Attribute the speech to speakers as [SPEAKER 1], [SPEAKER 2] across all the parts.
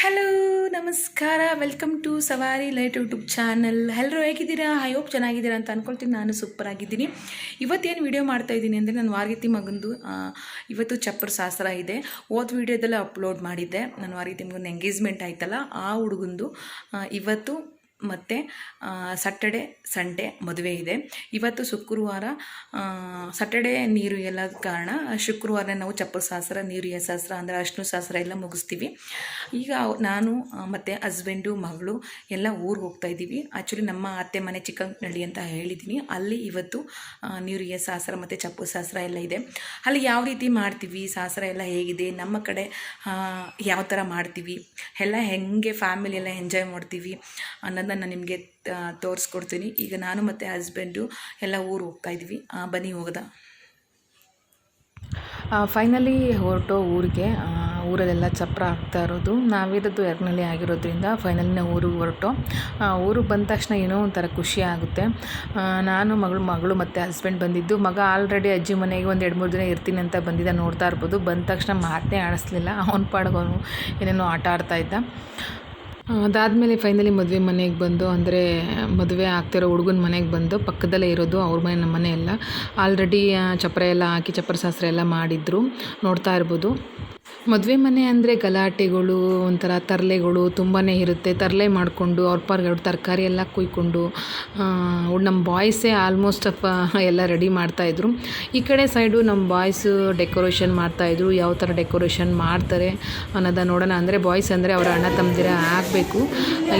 [SPEAKER 1] Hello, ನಮಸ್ಕಾರ. Welcome to Savari light YouTube channel ಎಲ್ಲರೂ ಹೇಗಿದ್ದೀರಾ? ಐ ಹೋಪ್ ಚೆನ್ನಾಗಿದ್ದೀರಾ ಅಂತ ಅಂದ್ಕೊಳ್ತೀನಿ ನಾನು ಸೂಪರ್ ಆಗಿದ್ದೀನಿ. ಇವತ್ತೇನು ವೀಡಿಯೋ ಮಾಡ್ತಾ ಇದ್ದೀನಿ ಅಂದರೆ ನಾನು ವಾರ್ಗಿತಿ ಮಗಂದು ಇವತ್ತು ಚಪ್ಪರ್ ಶಾಸ್ತ್ರ ಇದೆ. ಓದ್ ವಿಡಿಯೋದಲ್ಲೇ ಅಪ್ಲೋಡ್ ಮಾಡಿದ್ದೆ. ನಾನು ವಾರ್ಗಿತಿ ಮಗನ ಎಂಗೇಜ್ಮೆಂಟ್ ಆಯ್ತಲ್ಲ, ಆ ಹುಡುಗಂದು ಇವತ್ತು ಮತ್ತು ಸಟರ್ಡೆ ಸಂಡೇ ಮದುವೆ ಇದೆ. ಇವತ್ತು ಶುಕ್ರವಾರ ಸಟರ್ಡೆ ನೀರು ಎಲ್ಲ ಕಾರಣ ಶುಕ್ರವಾರ ನಾವು ಚಪ್ಪಲ್ ಶಾಸ್ತ್ರ, ನೀರು ಶಾಸ್ತ್ರ ಅಂದರೆ ಅಷ್ಟು ಶಾಸ್ತ್ರ ಎಲ್ಲ ಮುಗಿಸ್ತೀವಿ. ಈಗ ನಾನು ಮತ್ತು ಹಸ್ಬೆಂಡು ಮಗಳು ಎಲ್ಲ ಊರಿಗೆ ಹೋಗ್ತಾ ಇದ್ದೀವಿ. ಆ್ಯಕ್ಚುಲಿ ನಮ್ಮ ಅತ್ತೆ ಮನೆ ಚಿಕ್ಕನಹಳ್ಳಿ ಅಂತ ಹೇಳಿದ್ದೀನಿ. ಅಲ್ಲಿ ಇವತ್ತು ನೀರು ನೀರಿಗೆ ಶಾಸ್ತ್ರ ಮತ್ತು ಚಪ್ಪು ಶಾಸ್ತ್ರ ಎಲ್ಲ ಇದೆ. ಅಲ್ಲಿ ಯಾವ ರೀತಿ ಮಾಡ್ತೀವಿ, ಶಾಸ್ತ್ರ ಎಲ್ಲ ಹೇಗಿದೆ, ನಮ್ಮ ಕಡೆ ಯಾವ ಥರ ಮಾಡ್ತೀವಿ, ಎಲ್ಲ ಹೆಂಗೆ ಫ್ಯಾಮಿಲಿ ಎಲ್ಲ ಎಂಜಾಯ್ ಮಾಡ್ತೀವಿ ಅನ್ನೋದನ್ನ ನಾನು ನಿಮಗೆ ತೋರಿಸ್ಕೊಡ್ತೀನಿ. ಈಗ ನಾನು ಮತ್ತು ಹಸ್ಬೆಂಡು ಎಲ್ಲ ಊರು ಹೋಗ್ತಾ ಇದ್ವಿ. ಬನ್ನಿ ಹೋಗದ. ಫೈನಲಿ ಹೊರಟೋ ಊರಿಗೆ. ಊರಲ್ಲೆಲ್ಲ ಚಪ್ರ ಆಗ್ತಾ ಇರೋದು. ನಾವಿರೋದು ಎರಡನೇ ಆಗಿರೋದ್ರಿಂದ ಫೈನಲಿ ನಾವು ಊರಿಗೆ ಹೊರಟು. ಊರಿಗೆ ಬಂದ ತಕ್ಷಣ ಏನೋ ಒಂಥರ ಖುಷಿ ಆಗುತ್ತೆ. ನಾನು, ಮಗಳು ಮಗಳು ಮತ್ತು ಹಸ್ಬೆಂಡ್ ಬಂದಿದ್ದು. ಮಗ ಆಲ್ರೆಡಿ ಅಜ್ಜಿ ಮನೆಗೆ ಒಂದು ಎರಡು ಮೂರು ದಿನ ಇರ್ತೀನಿ ಅಂತ ಬಂದಿದ್ದ ನೋಡ್ತಾ ಇರ್ಬೋದು. ಬಂದ ತಕ್ಷಣ ಮಾತೇ ಆಡಿಸ್ಲಿಲ್ಲ. ಅವನ ಪಾಡಿಗೆ ಅವನು ಏನೇನೋ ಆಟ ಆಡ್ತಾ ಇದ್ದ. ಅದಾದಮೇಲೆ ಫೈನಲಿ ಮದುವೆ ಮನೆಗೆ ಬಂದು, ಅಂದರೆ ಮದುವೆ ಆಗ್ತಿರೋ ಹುಡುಗನ ಮನೆಗೆ ಬಂದು ಪಕ್ಕದಲ್ಲೇ ಇರೋದು, ಅವ್ರ ಮನೆ ನಮ್ಮ ಮನೆ ಎಲ್ಲ. ಆಲ್ರೆಡಿ ಚಪ್ಪರ ಎಲ್ಲ ಹಾಕಿ, ಚಪ್ಪರ ಶಾಸ್ತ್ರ ಎಲ್ಲ ಮಾಡಿದ್ರು. ನೋಡ್ತಾ ಇರ್ಬೋದು. ಮದುವೆ ಮನೆ ಅಂದರೆ ಗಲಾಟೆಗಳು, ಒಂಥರ ತರಲೆಗಳು ತುಂಬಾ ಇರುತ್ತೆ. ತರಲೆ ಮಾಡಿಕೊಂಡು ಅವ್ರ ಪಾರ್ಗೆ ತರಕಾರಿ ಎಲ್ಲ ಕುಯ್ಕೊಂಡು ನಮ್ಮ ಬಾಯ್ಸೇ ಆಲ್ಮೋಸ್ಟ್ ಅಪ್ಪ ಎಲ್ಲ ರೆಡಿ ಮಾಡ್ತಾಯಿದ್ರು ಈ ಕಡೆ ಸೈಡು ನಮ್ಮ ಬಾಯ್ಸು ಡೆಕೋರೇಷನ್ ಮಾಡ್ತಾಯಿದ್ರು ಯಾವ ಥರ ಡೆಕೋರೇಷನ್ ಮಾಡ್ತಾರೆ ಅನ್ನೋದನ್ನ ನೋಡೋಣ. ಅಂದರೆ ಬಾಯ್ಸ್ ಅಂದರೆ ಅವರ ಅಣ್ಣ ತಮ್ಮದಿರ ಹಾಕಬೇಕು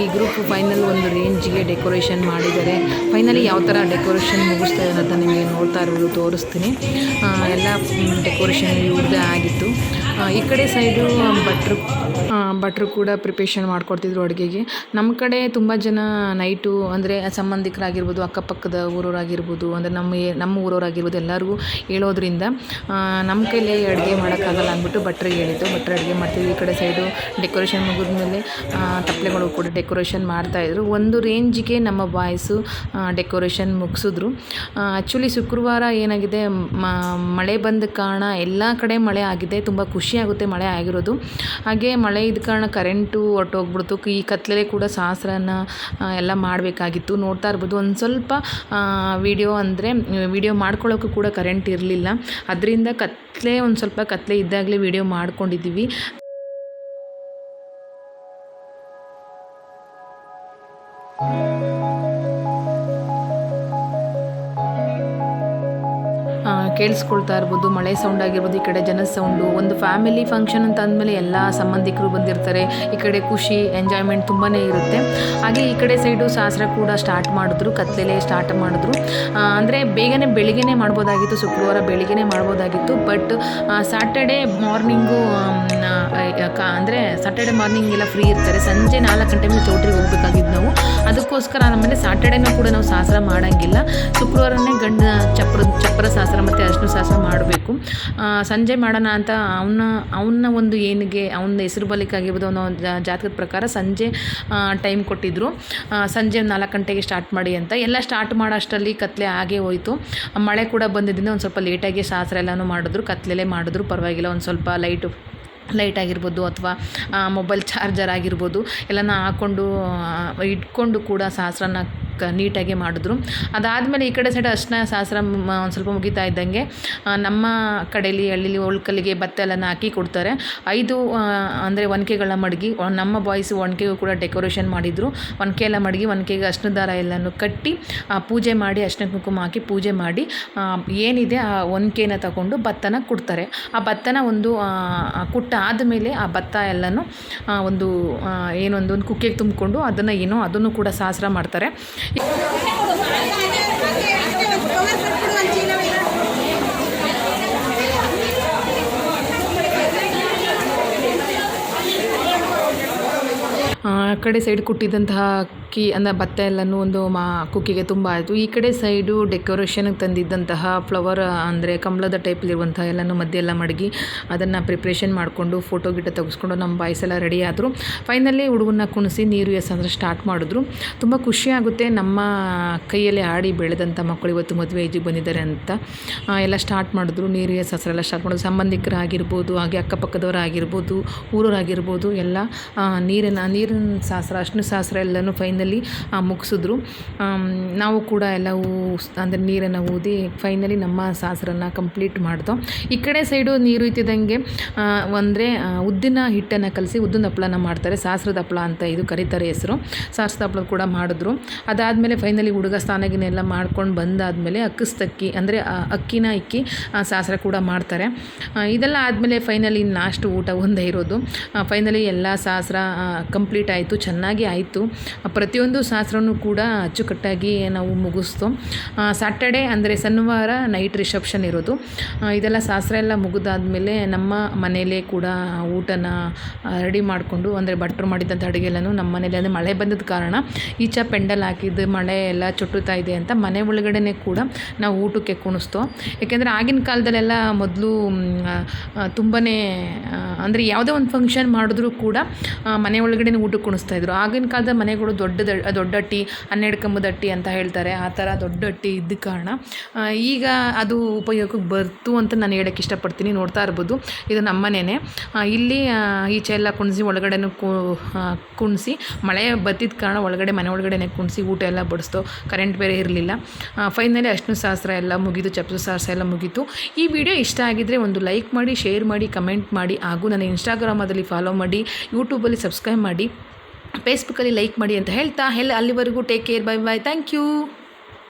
[SPEAKER 1] ಈ ಗ್ರೂಪ್ ಫೈನಲ್ ಒಂದು ರೇಂಜ್ಗೆ ಡೆಕೋರೇಷನ್ ಮಾಡಿದ್ದಾರೆ. ಫೈನಲಿ ಯಾವ ಥರ ಡೆಕೋರೇಷನ್ ಮುಗಿಸ್ತಾರೆ ಅನ್ನೋದನ್ನ ನಿಮಗೆ ನೋಡ್ತಾ ಇರೋದು, ತೋರಿಸ್ತೀನಿ. ಎಲ್ಲ ಡೆಕೋರೇಷನ್ ಇವ್ರದ್ದೇ ಆಗಿತ್ತು. ಈ ಕಡೆ ಸೈಡು ಭಟ್ರು ಭಟ್ರು ಕೂಡ ಪ್ರಿಪ್ರೇಷನ್ ಮಾಡ್ಕೊಡ್ತಿದ್ರು ಅಡುಗೆಗೆ. ನಮ್ಮ ಕಡೆ ತುಂಬ ಜನ ನೈಟು ಅಂದರೆ ಸಂಬಂಧಿಕರಾಗಿರ್ಬೋದು, ಅಕ್ಕಪಕ್ಕದ ಊರವರಾಗಿರ್ಬೋದು, ಅಂದರೆ ನಮ್ಮ ನಮ್ಮ ಊರವರಾಗಿರ್ಬೋದು, ಎಲ್ಲರಿಗೂ ಹೇಳೋದ್ರಿಂದ ನಮ್ಮ ಕೈಲಿ ಅಡುಗೆ ಮಾಡೋಕ್ಕಾಗಲ್ಲ ಅಂದ್ಬಿಟ್ಟು ಭಟ್ರಿಗೆ ಹೇಳಿದ್ದು. ಭಟ್ರು ಅಡುಗೆ ಮಾಡ್ತಿದ್ವಿ. ಈ ಕಡೆ ಸೈಡು ಡೆಕೋರೇಷನ್ ಮುಗಿದ್ಮೇಲೆ ಮೇಲೆ ತಪ್ಪಲೆಗಳು ಕೂಡ ಡೆಕೋರೇಷನ್ ಮಾಡ್ತಾಯಿದ್ರು ಒಂದು ರೇಂಜಿಗೆ ನಮ್ಮ ಬಾಯ್ಸು ಡೆಕೋರೇಷನ್ ಮುಗಿಸಿದ್ರು. ಆ್ಯಕ್ಚುಲಿ ಶುಕ್ರವಾರ ಏನಾಗಿದೆ ಮಳೆ ಬಂದ ಕಾರಣ ಎಲ್ಲ ಕಡೆ ಮಳೆ ಆಗಿದೆ. ತುಂಬ ಖುಷಿ ಆಗುತ್ತೆ ಮಳೆ ಆಗಿರೋದು. ಹಾಗೆ ಮಳೆ ಇದ್ದ ಕಾರಣ ಕರೆಂಟು ಹೊರ್ಟೋಗ್ಬಿಡ್ತು. ಈ ಕತ್ತಲೆ ಕೂಡ ಸಾಸ್ರನ್ನ ಆ, ಎಲ್ಲ ಮಾಡಬೇಕಾಗಿತ್ತು. ನೋಡ್ತಾ ಇರ್ಬೋದು. ಒಂದು ಸ್ವಲ್ಪ ವಿಡಿಯೋ ಅಂದರೆ ವಿಡಿಯೋ ಮಾಡ್ಕೊಳ್ಳೋಕ್ಕೂ ಕೂಡ ಕರೆಂಟ್ ಇರಲಿಲ್ಲ. ಅದರಿಂದ ಕತ್ತಲೆ ಒಂದು ಸ್ವಲ್ಪ ಕತ್ತಲೆ ಇದ್ದಾಗಲೇ ವಿಡಿಯೋ ಮಾಡ್ಕೊಂಡಿದ್ದೀವಿ. ಕೇಳಿಸ್ಕೊಳ್ತಾ ಇರ್ಬೋದು, ಮಳೆ ಸೌಂಡ್ ಆಗಿರ್ಬೋದು, ಈ ಕಡೆ ಜನ ಸೌಂಡು ಒಂದು ಫ್ಯಾಮಿಲಿ ಫಂಕ್ಷನ್ ಅಂತ ಅಂದಮೇಲೆ ಎಲ್ಲ ಸಂಬಂಧಿಕರು ಬಂದಿರ್ತಾರೆ. ಈ ಕಡೆ ಖುಷಿ ಎಂಜಾಯ್ಮೆಂಟ್ ತುಂಬಾ ಇರುತ್ತೆ. ಹಾಗೆ ಈ ಕಡೆ ಸೈಡು ಸಾಸರ ಕೂಡ ಸ್ಟಾರ್ಟ್ ಮಾಡಿದ್ರು, ಕತ್ಲೆಲೆ ಸ್ಟಾರ್ಟ್ ಮಾಡಿದ್ರು. ಅಂದರೆ ಬೇಗನೆ ಬೆಳಿಗ್ಗೆನೇ ಮಾಡ್ಬೋದಾಗಿತ್ತು, ಶುಕ್ರವಾರ ಬೆಳಿಗ್ಗೆನೇ ಮಾಡ್ಬೋದಾಗಿತ್ತು. ಬಟ್ ಸ್ಯಾಟರ್ಡೇ ಮಾರ್ನಿಂಗು ಅಂದರೆ ಸಾಟರ್ಡೆ ಮಾರ್ನಿಂಗ್ ಎಲ್ಲ ಫ್ರೀ ಇರ್ತಾರೆ. ಸಂಜೆ ನಾಲ್ಕು ಗಂಟೆ ಮೇಲೆ ಚೌಟ್ರಿಗೆ ಹೋಗ್ಬೇಕಾಗಿದ್ದು ನಾವು. ಅದಕ್ಕೋಸ್ಕರ ನಮ್ಮನೆ ಸ್ಯಾಟರ್ಡೇನೂ ಕೂಡ ನಾವು ಸಾಸರ ಮಾಡೋಂಗಿಲ್ಲ. ಶುಕ್ರವಾರನೇ ಗಂಡ, ಚಪ್ರ ಚಪ್ಪರ ಶಾಸ್ತ್ರ ಮತ್ತು ಅರ್ಶಿನ ಶಾಸ್ತ್ರ ಮಾಡಬೇಕು. ಸಂಜೆ ಮಾಡೋಣ ಅಂತ ಅವನ ಅವನ ಒಂದು ಏನಿಗೆ, ಅವನ ಹೆಸರು ಬಲಿಕಾಗಿರ್ಬೋದು ಜಾ- ಜಾತಕದ ಪ್ರಕಾರ ಸಂಜೆ ಟೈಮ್ ಕೊಟ್ಟಿದ್ದರು ಸಂಜೆ ನಾಲ್ಕು ಗಂಟೆಗೆ ಸ್ಟಾರ್ಟ್ ಮಾಡಿ ಅಂತ. ಎಲ್ಲ ಸ್ಟಾರ್ಟ್ ಮಾಡೋ ಅಷ್ಟರಲ್ಲಿ ಕತ್ಲೆ ಆಗೇ ಹೋಯಿತು. ಮಳೆ ಕೂಡ ಬಂದಿದ್ದರಿಂದ ಒಂದು ಸ್ವಲ್ಪ ಲೇಟಾಗಿ ಶಾಸ್ತ್ರ ಎಲ್ಲನೂ ಮಾಡಿದ್ರು. ಕತ್ಲೆಲೇ ಮಾಡಿದ್ರು. ಪರವಾಗಿಲ್ಲ, ಒಂದು ಸ್ವಲ್ಪ ಲೈಟು ಲೈಟ್ ಆಗಿರ್ಬೋದು ಅಥವಾ ಮೊಬೈಲ್ ಚಾರ್ಜರ್ ಆಗಿರ್ಬೋದು. ಎಲ್ಲನ ಹಾಕ್ಕೊಂಡು ಇಟ್ಕೊಂಡು ಕೂಡ ಶಾಸ್ತ್ರನ ಕ, ನೀಟಾಗಿ ಮಾಡಿದ್ರು. ಅದಾದಮೇಲೆ ಈ ಕಡೆ ಸೈಡ್ ಅರ್ಶಿನ ಶಾಸ್ತ್ರ ಒಂದು ಸ್ವಲ್ಪ ಮುಗಿತಾ ಇದ್ದಂಗೆ ನಮ್ಮ ಕಡೆಯಲ್ಲಿ ಹಳ್ಳಿಲಿ, ಒಳ್ಕಲ್ಲಿಗೆ ಭತ್ತ ಎಲ್ಲನ ಹಾಕಿ ಕೊಡ್ತಾರೆ. ಐದು ಅಂದರೆ ಒನಕೆಗಳ ಮಡಗಿ ನಮ್ಮ ಬಾಯ್ಸ್ ಒನಕೆಗೂ ಕೂಡ ಡೆಕೋರೇಷನ್ ಮಾಡಿದರು. ಒನಕೆ ಎಲ್ಲ ಮಡಗಿ, ಒನಕೆಗೆ ಅರ್ಶಿನ ದಾರ ಎಲ್ಲನೂ ಕಟ್ಟಿ ಪೂಜೆ ಮಾಡಿ, ಅರ್ಶಿನ ಕುಂಕುಮ ಹಾಕಿ ಪೂಜೆ ಮಾಡಿ ಏನಿದೆ ಆ ಒನಕೆನ ತಗೊಂಡು ಭತ್ತನ ಕೊಡ್ತಾರೆ. ಆ ಭತ್ತನ ಒಂದು ಕುಟ್ಟ ಆದಮೇಲೆ ಆ ಭತ್ತ ಎಲ್ಲನೂ ಒಂದು ಏನೊಂದು ಒಂದು ಕುಕ್ಕೆಗೆ ತುಂಬಿಕೊಂಡು ಅದನ್ನು ಏನೋ ಅದನ್ನು ಕೂಡ ಸಾಸ್ರ ಮಾಡ್ತಾರೆ. Yeah. ಕಡೆ ಸೈಡ್ ಕುಟ್ಟಿದಂತಹ ಅಕ್ಕಿ ಅಂದರೆ ಭತ್ತ ಎಲ್ಲನೂ ಒಂದು ಮಾ ಕುಕ್ಕಿಗೆ ತುಂಬ ಆಯಿತು. ಈ ಕಡೆ ಸೈಡು ಡೆಕೋರೇಷನ್ಗೆ ತಂದಿದ್ದಂತಹ ಫ್ಲವರ್ ಅಂದರೆ ಕಮಲದ ಟೈಪಲ್ಲಿರುವಂಥ ಎಲ್ಲನೂ ಮಧ್ಯೆ ಎಲ್ಲ ಮಡಗಿ ಅದನ್ನು ಪ್ರಿಪ್ರೇಷನ್ ಮಾಡಿಕೊಂಡು ಫೋಟೋ ಗಿಟ ತೆಗೆಸ್ಕೊಂಡು ನಮ್ಮ ಬಾಯ್ಸ್ ಎಲ್ಲ ರೆಡಿ ಆದರು. ಫೈನಲಿ ಹುಡುಗನ್ನ ಕುಣಿಸಿ ನೀರು ಎಸಂದ್ರೆ ಸ್ಟಾರ್ಟ್ ಮಾಡಿದ್ರು. ತುಂಬ ಖುಷಿಯಾಗುತ್ತೆ ನಮ್ಮ ಕೈಯಲ್ಲಿ ಆಡಿ ಬೆಳೆದಂಥ ಮಕ್ಕಳು ಇವತ್ತು ಮದುವೆ ಇದ್ದು ಬಂದಿದ್ದಾರೆ ಅಂತ. ಆ, ಎಲ್ಲ ಸ್ಟಾರ್ಟ್ ಮಾಡಿದ್ರು. ನೀರು ಎಸ್ ಎಲ್ಲ ಸ್ಟಾರ್ಟ್ ಮಾಡಿದ್ರು. ಸಂಬಂಧಿಕರಾಗಿರ್ಬೋದು ಹಾಗೆ ಅಕ್ಕಪಕ್ಕದವರಾಗಿರ್ಬೋದು ಊರವರಾಗಿರ್ಬೋದು ಎಲ್ಲ ನೀರನ್ನು ನೀರಿನ ನೀರಿನ ಶಾಸ್ತ್ರ ಅರ್ಶಿನ ಶಾಸ್ತ್ರ ಎಲ್ಲನೂ ಫೈನಲಿ ಮುಗಿಸಿದ್ರು. ನಾವು ಕೂಡ ಎಲ್ಲ ಊ, ಅಂದರೆ ನೀರನ್ನು ಊದಿ ಫೈನಲಿ ನಮ್ಮ ಶಾಸ್ತ್ರನ ಕಂಪ್ಲೀಟ್ ಮಾಡ್ತೋ ಈ ಕಡೆ ಸೈಡು ನೀರು ಇತ್ತಿದಂಗೆ ಅಂದರೆ ಉದ್ದಿನ ಹಿಟ್ಟನ್ನು ಕಲಸಿ ಉದ್ದಿನ ಹಪ್ಪಳನ ಮಾಡ್ತಾರೆ. ಸಾಸ್ರದ ಹಪ್ಪಳ ಅಂತ ಇದು ಕರೀತಾರೆ ಹೆಸರು. ಸಾಸ್ರದ ಹಪ್ಪಳ ಕೂಡ ಮಾಡಿದ್ರು. ಅದಾದಮೇಲೆ ಫೈನಲಿ ಹುಡುಗ ಸ್ನಾನಗಿನೆಲ್ಲ ಮಾಡ್ಕೊಂಡು ಬಂದಾದಮೇಲೆ ಅಕ್ಕಿಸ್ತಕ್ಕಿ, ಅಂದರೆ ಅಕ್ಕಿನ ಇಕ್ಕಿ ಸಾಸ್ರ ಕೂಡ ಮಾಡ್ತಾರೆ. ಇದೆಲ್ಲ ಆದಮೇಲೆ ಫೈನಲಿ ಲಾಸ್ಟ್ ಊಟ ಒಂದೇ ಇರೋದು. ಫೈನಲಿ ಎಲ್ಲ ಸಾಸ್ರ ಕಂಪ್ಲೀಟ್ ಆಯಿತು. ಚೆನ್ನಾಗಿ ಆಯಿತು. ಪ್ರತಿಯೊಂದು ಶಾಸ್ತ್ರನೂ ಕೂಡ ಅಚ್ಚುಕಟ್ಟಾಗಿ ನಾವು ಮುಗಿಸ್ತು. ಸ್ಯಾಟರ್ಡೆ ಅಂದರೆ ಶನಿವಾರ ನೈಟ್ ರಿಸೆಪ್ಷನ್ ಇರೋದು. ಇದೆಲ್ಲ ಶಾಸ್ತ್ರ ಎಲ್ಲ ಮುಗಿದಾದ್ಮೇಲೆ ನಮ್ಮ ಮನೆಯಲ್ಲೇ ಕೂಡ ಊಟನ ರೆಡಿ ಮಾಡಿಕೊಂಡು, ಅಂದರೆ ಭಟ್ರು ಮಾಡಿದಂಥ ಅಡುಗೆ ಎಲ್ಲನೂ ನಮ್ಮ ಮನೇಲಿ, ಅಂದರೆ ಮಳೆ ಬಂದದ ಕಾರಣ ಈಚ ಪೆಂಡಲ್ ಹಾಕಿದ್ದು, ಮಳೆ ಎಲ್ಲ ಚುಟ್ಟುತ್ತಾ ಇದೆ ಅಂತ ಮನೆ ಒಳಗಡೆನೇ ಕೂಡ ನಾವು ಊಟಕ್ಕೆ ಕುಣಿಸ್ತೋ. ಏಕೆಂದರೆ ಆಗಿನ ಕಾಲದಲ್ಲೆಲ್ಲ ಮೊದಲು ತುಂಬಾ ಅಂದರೆ ಯಾವುದೇ ಒಂದು ಫಂಕ್ಷನ್ ಮಾಡಿದ್ರೂ ಕೂಡ ಮನೆ ಒಳಗಡೆ ಊಟಕ್ಕೆ ಕುಣಿಸ್ತಾಯಿದ್ರು ಆಗಿನ ಕಾಲದ ಮನೆಗಳು ದೊಡ್ಡ ಅಟ್ಟಿ, ಹನ್ನೆರಡು ಕಂಬದ ಅಟ್ಟಿ ಅಂತ ಹೇಳ್ತಾರೆ. ಆ ಥರ ದೊಡ್ಡ ಅಟ್ಟಿ ಇದ್ದ ಕಾರಣ ಈಗ ಅದು ಉಪಯೋಗಕ್ಕೆ ಬರ್ತು ಅಂತ ನಾನು ಹೇಳೋಕ್ಕೆ ಇಷ್ಟಪಡ್ತೀನಿ. ನೋಡ್ತಾ ಇರ್ಬೋದು. ಇದು ನಮ್ಮ ಮನೆಯೇ ಇಲ್ಲಿ ಈಚೆ ಎಲ್ಲ ಕುಣಿಸಿ, ಒಳಗಡೆನೂ ಕುಣಿಸಿ, ಮಳೆ ಬತ್ತಿದ ಕಾರಣ ಒಳಗಡೆ, ಮನೆ ಒಳಗಡೆನೆ ಕುಣಿಸಿ, ಊಟ ಎಲ್ಲ ಬಡಿಸ್ತು. ಕರೆಂಟ್ ಬೇರೆ ಇರಲಿಲ್ಲ. ಫೈನಲಿ ಅಷ್ಟು ಶಾಸ್ತ್ರ ಎಲ್ಲ ಮುಗಿದು, ಚಪ್ಸು ಶಾಸ್ತ್ರ ಎಲ್ಲ ಮುಗೀತು. ಈ ವಿಡಿಯೋ ಇಷ್ಟ ಆಗಿದ್ದರೆ ಒಂದು ಲೈಕ್ ಮಾಡಿ, ಶೇರ್ ಮಾಡಿ, ಕಮೆಂಟ್ ಮಾಡಿ. ಹಾಗೂ ನನ್ನ ಇನ್ಸ್ಟಾಗ್ರಾಮಲ್ಲಿ ಫಾಲೋ ಮಾಡಿ ಯೂಟ್ಯೂಬಲ್ಲಿ ಸಬ್ಸ್ಕ್ರೈಬ್ ಮಾಡಿ. ಫೇಸ್ಬುಕ್ಕಲ್ಲಿ ಲೈಕ್ ಮಾಡಿ ಅಂತ ಹೇಳ್ತಾ ಎಲ್ಲ ಅಲ್ಲಿವರೆಗೂ take care bye bye thank you